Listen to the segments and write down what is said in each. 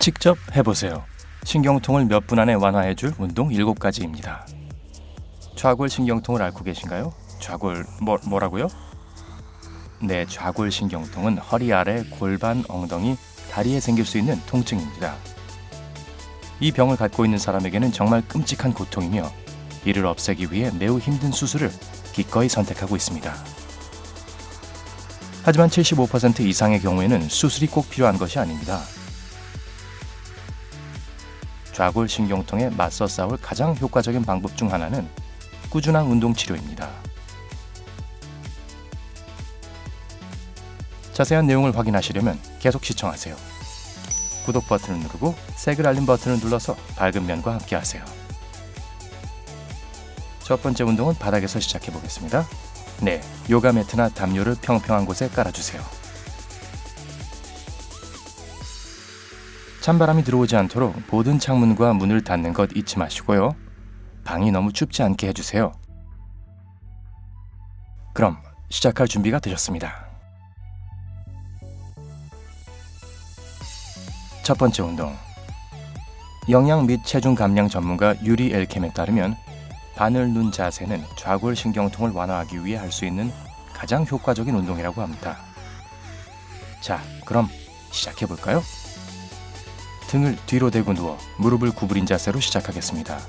직접 해보세요. 신경통을 몇 분 안에 완화해줄 운동 7가지입니다. 좌골 신경통을 앓고 계신가요? 좌골 뭐, 뭐라고요? 네, 좌골 신경통은 허리 아래 골반, 엉덩이, 다리에 생길 수 있는 통증입니다. 이 병을 갖고 있는 사람에게는 정말 끔찍한 고통이며 이를 없애기 위해 매우 힘든 수술을 기꺼이 선택하고 있습니다. 하지만 75% 이상의 경우에는 수술이 꼭 필요한 것이 아닙니다. 좌골 신경통에 맞서 싸울 가장 효과적인 방법 중 하나는 꾸준한 운동 치료입니다. 자세한 내용을 확인하시려면 계속 시청하세요. 구독 버튼을 누르고 색을 알림 버튼을 눌러서 밝은 면과 함께 하세요. 첫 번째 운동은 바닥에서 시작해 보겠습니다. 네, 요가 매트나 담요를 평평한 곳에 깔아주세요. 찬바람이 들어오지 않도록 모든 창문과 문을 닫는 것 잊지 마시고요. 방이 너무 춥지 않게 해주세요. 그럼 시작할 준비가 되셨습니다. 첫 번째 운동. 영양 및 체중 감량 전문가 유리 엘캠에 따르면 바늘 눈 자세는 좌골 신경통을 완화하기 위해 할 수 있는 가장 효과적인 운동이라고 합니다. 자, 그럼 시작해 볼까요? 등을 뒤로 대고 누워 무릎을 구부린 자세로 시작하겠습니다.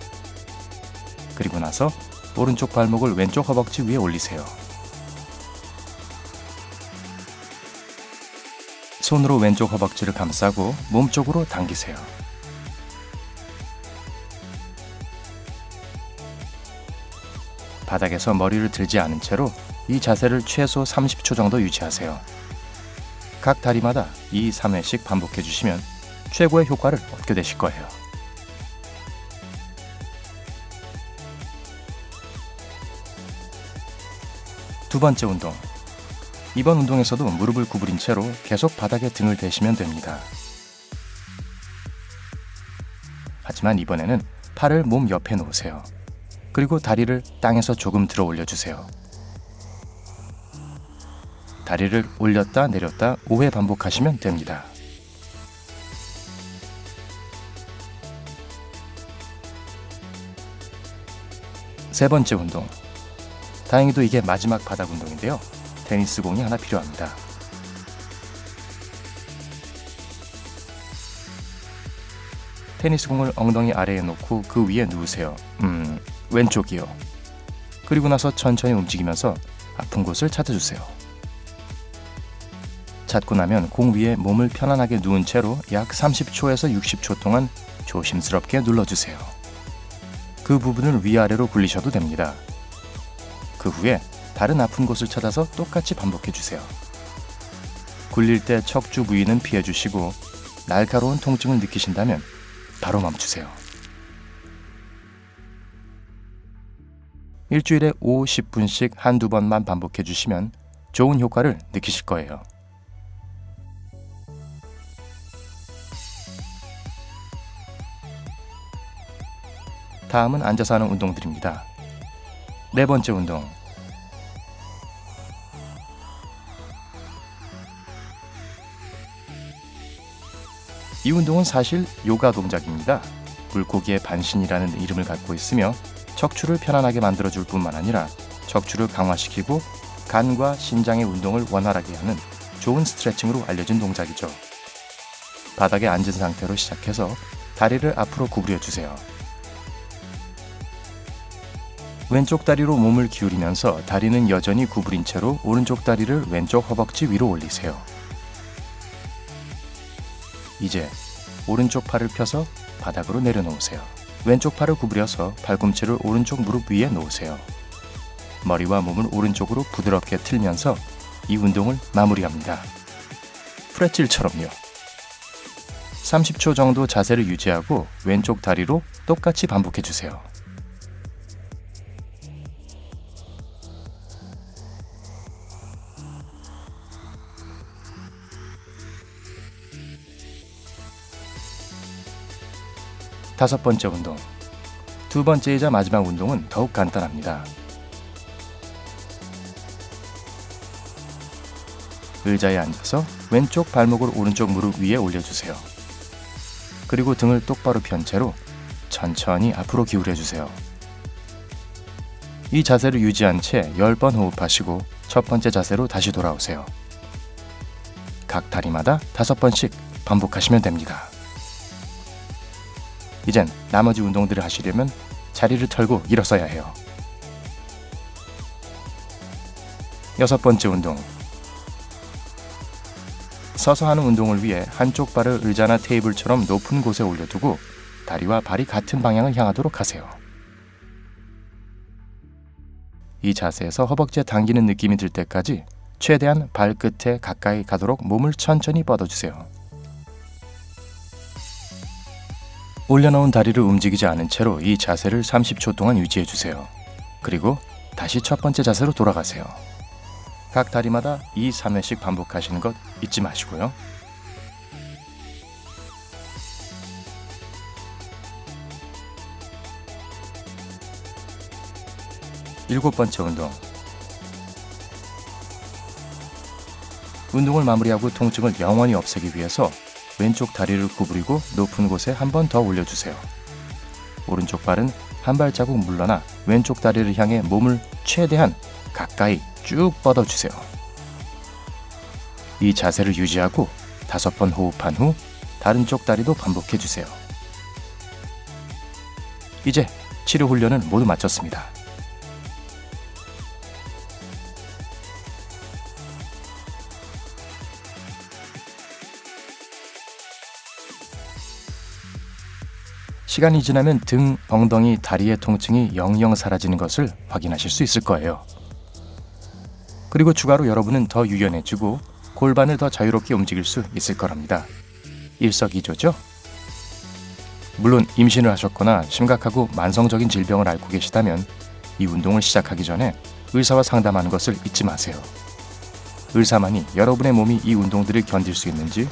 그리고 나서 오른쪽 발목을 왼쪽 허벅지 위에 올리세요. 손으로 왼쪽 허벅지를 감싸고 몸쪽으로 당기세요. 바닥에서 머리를 들지 않은 채로 이 자세를 최소 30초 정도 유지하세요. 각 다리마다 2, 3회씩 반복해 주시면 최고의 효과를 얻게 되실 거예요. 두 번째 운동. 이번 운동에서도 무릎을 구부린 채로 계속 바닥에 등을 대시면 됩니다. 하지만 이번에는 팔을 몸 옆에 놓으세요. 그리고 다리를 땅에서 조금 들어 올려주세요. 다리를 올렸다 내렸다 5회 반복하시면 됩니다. 세 번째 운동. 다행히도 이게 마지막 바닥 운동인데요. 테니스 공이 하나 필요합니다. 테니스 공을 엉덩이 아래에 놓고 그 위에 누우세요. 음, 왼쪽이요. 그리고 나서 천천히 움직이면서 아픈 곳을 찾아주세요. 찾고 나면 공 위에 몸을 편안하게 누운 채로 약 30초에서 60초 동안 조심스럽게 눌러주세요. 그 부분을 위아래로 굴리셔도 됩니다. 그 후에 다른 아픈 곳을 찾아서 똑같이 반복해 주세요. 굴릴 때 척추 부위는 피해 주시고 날카로운 통증을 느끼신다면 바로 멈추세요. 일주일에 5, 10분씩 한두 번만 반복해 주시면 좋은 효과를 느끼실 거예요. 다음은 앉아서 하는 운동들입니다. 네 번째 운동. 이 운동은 사실 요가 동작입니다. 물고기의 반신이라는 이름을 갖고 있으며 척추를 편안하게 만들어줄 뿐만 아니라 척추를 강화시키고 간과 신장의 운동을 원활하게 하는 좋은 스트레칭으로 알려진 동작이죠. 바닥에 앉은 상태로 시작해서 다리를 앞으로 구부려 주세요. 왼쪽 다리로 몸을 기울이면서 다리는 여전히 구부린 채로 오른쪽 다리를 왼쪽 허벅지 위로 올리세요. 이제 오른쪽 팔을 펴서 바닥으로 내려놓으세요. 왼쪽 팔을 구부려서 팔꿈치를 오른쪽 무릎 위에 놓으세요. 머리와 몸을 오른쪽으로 부드럽게 틀면서 이 운동을 마무리합니다. 프레찔처럼요. 30초 정도 자세를 유지하고 왼쪽 다리로 똑같이 반복해 주세요. 다섯 번째 운동. 두 번째이자 마지막 운동은 더욱 간단합니다. 의자에 앉아서 왼쪽 발목을 오른쪽 무릎 위에 올려주세요. 그리고 등을 똑바로 편 채로 천천히 앞으로 기울여 주세요. 이 자세를 유지한 채 10번 호흡하시고 첫 번째 자세로 다시 돌아오세요. 각 다리마다 5번씩 반복하시면 됩니다. 이젠 나머지 운동들을 하시려면 자리를 털고 일어서야 해요. 여섯 번째 운동. 서서 하는 운동을 위해 한쪽 발을 의자나 테이블처럼 높은 곳에 올려두고 다리와 발이 같은 방향을 향하도록 하세요. 이 자세에서 허벅지에 당기는 느낌이 들 때까지 최대한 발끝에 가까이 가도록 몸을 천천히 뻗어주세요. 올려놓은 다리를 움직이지 않은 채로 이 자세를 30초 동안 유지해 주세요. 그리고 다시 첫 번째 자세로 돌아가세요. 각 다리마다 2, 3회씩 반복하시는 것 잊지 마시고요. 일곱 번째 운동. 운동을 마무리하고 통증을 영원히 없애기 위해서 왼쪽 다리를 구부리고 높은 곳에 한 번 더 올려주세요. 오른쪽 발은 한 발자국 물러나 왼쪽 다리를 향해 몸을 최대한 가까이 쭉 뻗어주세요. 이 자세를 유지하고 다섯 번 호흡한 후 다른 쪽 다리도 반복해주세요. 이제 치료 훈련은 모두 마쳤습니다. 시간이 지나면 등, 엉덩이, 다리의 통증이 영영 사라지는 것을 확인하실 수 있을 거예요. 그리고 추가로 여러분은 더 유연해지고 골반을 더 자유롭게 움직일 수 있을 거랍니다. 일석이조죠? 물론 임신을 하셨거나 심각하고 만성적인 질병을 앓고 계시다면 이 운동을 시작하기 전에 의사와 상담하는 것을 잊지 마세요. 의사만이 여러분의 몸이 이 운동들을 견딜 수 있는지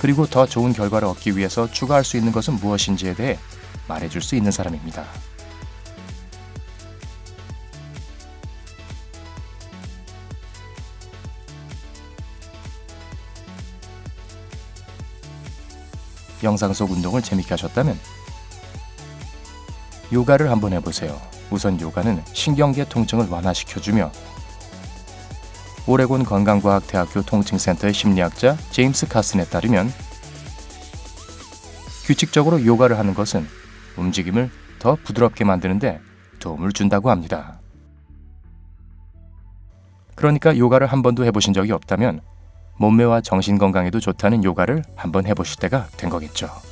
그리고 더 좋은 결과를 얻기 위해서 추가할 수 있는 것은 무엇인지에 대해 말해줄 수 있는 사람입니다. 영상 속 운동을 재밌게 하셨다면 요가를 한번 해보세요. 우선 요가는 신경계 통증을 완화시켜주며 오레곤 건강과학대학교 통증센터의 심리학자 제임스 카슨에 따르면 규칙적으로 요가를 하는 것은 움직임을 더 부드럽게 만드는데 도움을 준다고 합니다. 그러니까 요가를 한 번도 해보신 적이 없다면 몸매와 정신 건강에도 좋다는 요가를 한번 해보실 때가 된 거겠죠.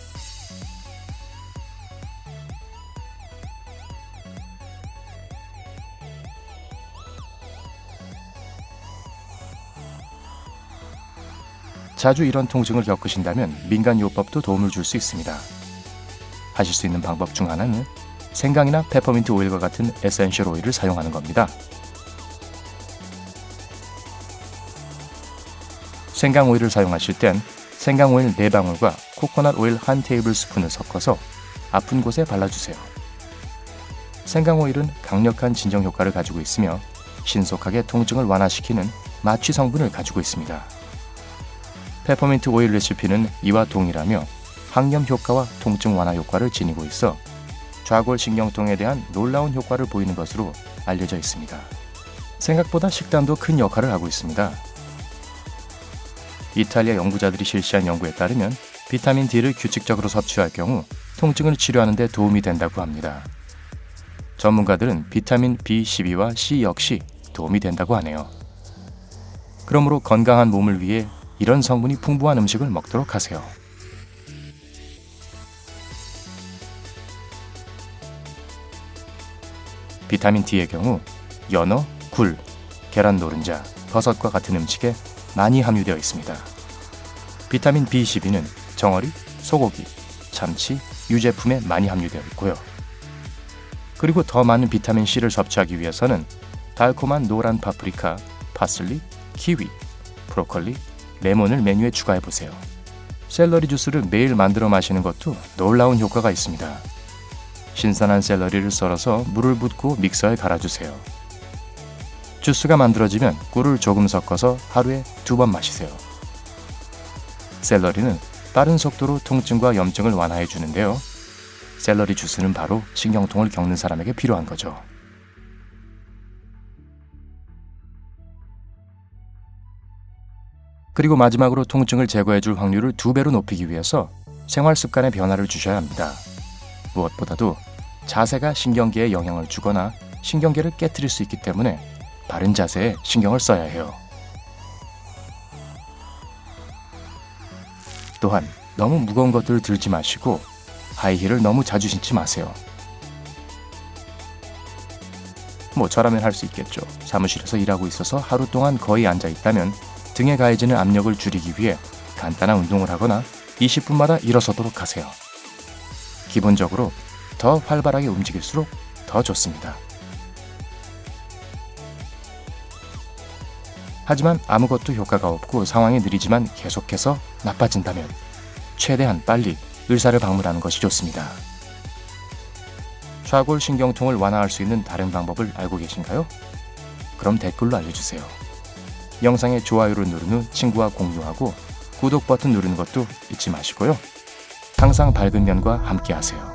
자주 이런 통증을 겪으신다면 민간요법도 도움을 줄 수 있습니다. 하실 수 있는 방법 중 하나는 생강이나 페퍼민트 오일과 같은 에센셜 오일을 사용하는 겁니다. 생강 오일을 사용하실 땐 생강 오일 4방울과 코코넛 오일 1 테이블 스푼을 섞어서 아픈 곳에 발라주세요. 생강 오일은 강력한 진정 효과를 가지고 있으며 신속하게 통증을 완화시키는 마취 성분을 가지고 있습니다. 페퍼민트 오일 레시피는 이와 동일하며 항염 효과와 통증 완화 효과를 지니고 있어 좌골 신경통에 대한 놀라운 효과를 보이는 것으로 알려져 있습니다. 생각보다 식단도 큰 역할을 하고 있습니다. 이탈리아 연구자들이 실시한 연구에 따르면 비타민 D를 규칙적으로 섭취할 경우 통증을 치료하는 데 도움이 된다고 합니다. 전문가들은 비타민 B12와 C 역시 도움이 된다고 하네요. 그러므로 건강한 몸을 위해 이런 성분이 풍부한 음식을 먹도록 하세요. 비타민 D의 경우 연어, 굴, 계란 노른자, 버섯과 같은 음식에 많이 함유되어 있습니다. 비타민 B12는 정어리, 소고기, 참치, 유제품에 많이 함유되어 있고요. 그리고 더 많은 비타민 C를 섭취하기 위해서는 달콤한 노란 파프리카, 파슬리, 키위, 브로콜리, 레몬을 메뉴에 추가해 보세요. 샐러리 주스를 매일 만들어 마시는 것도 놀라운 효과가 있습니다. 신선한 샐러리를 썰어서 물을 붓고 믹서에 갈아주세요. 주스가 만들어지면 꿀을 조금 섞어서 하루에 두 번 마시세요. 샐러리는 빠른 속도로 통증과 염증을 완화해 주는데요. 샐러리 주스는 바로 신경통을 겪는 사람에게 필요한 거죠. 그리고 마지막으로 통증을 제거해 줄 확률을 두 배로 높이기 위해서 생활 습관의 변화를 주셔야 합니다. 무엇보다도 자세가 신경계에 영향을 주거나 신경계를 깨뜨릴 수 있기 때문에 바른 자세에 신경을 써야 해요. 또한 너무 무거운 것들을 들지 마시고 하이힐을 너무 자주 신지 마세요. 뭐 저라면 할 수 있겠죠. 사무실에서 일하고 있어서 하루 동안 거의 앉아 있다면 등에 가해지는 압력을 줄이기 위해 간단한 운동을 하거나 20분마다 일어서도록 하세요. 기본적으로 더 활발하게 움직일수록 더 좋습니다. 하지만 아무것도 효과가 없고 상황이 느리지만 계속해서 나빠진다면 최대한 빨리 의사를 방문하는 것이 좋습니다. 좌골 신경통을 완화할 수 있는 다른 방법을 알고 계신가요? 그럼 댓글로 알려주세요. 영상에 좋아요를 누른 후 친구와 공유하고 구독 버튼 누르는 것도 잊지 마시고요. 항상 밝은 면과 함께 하세요.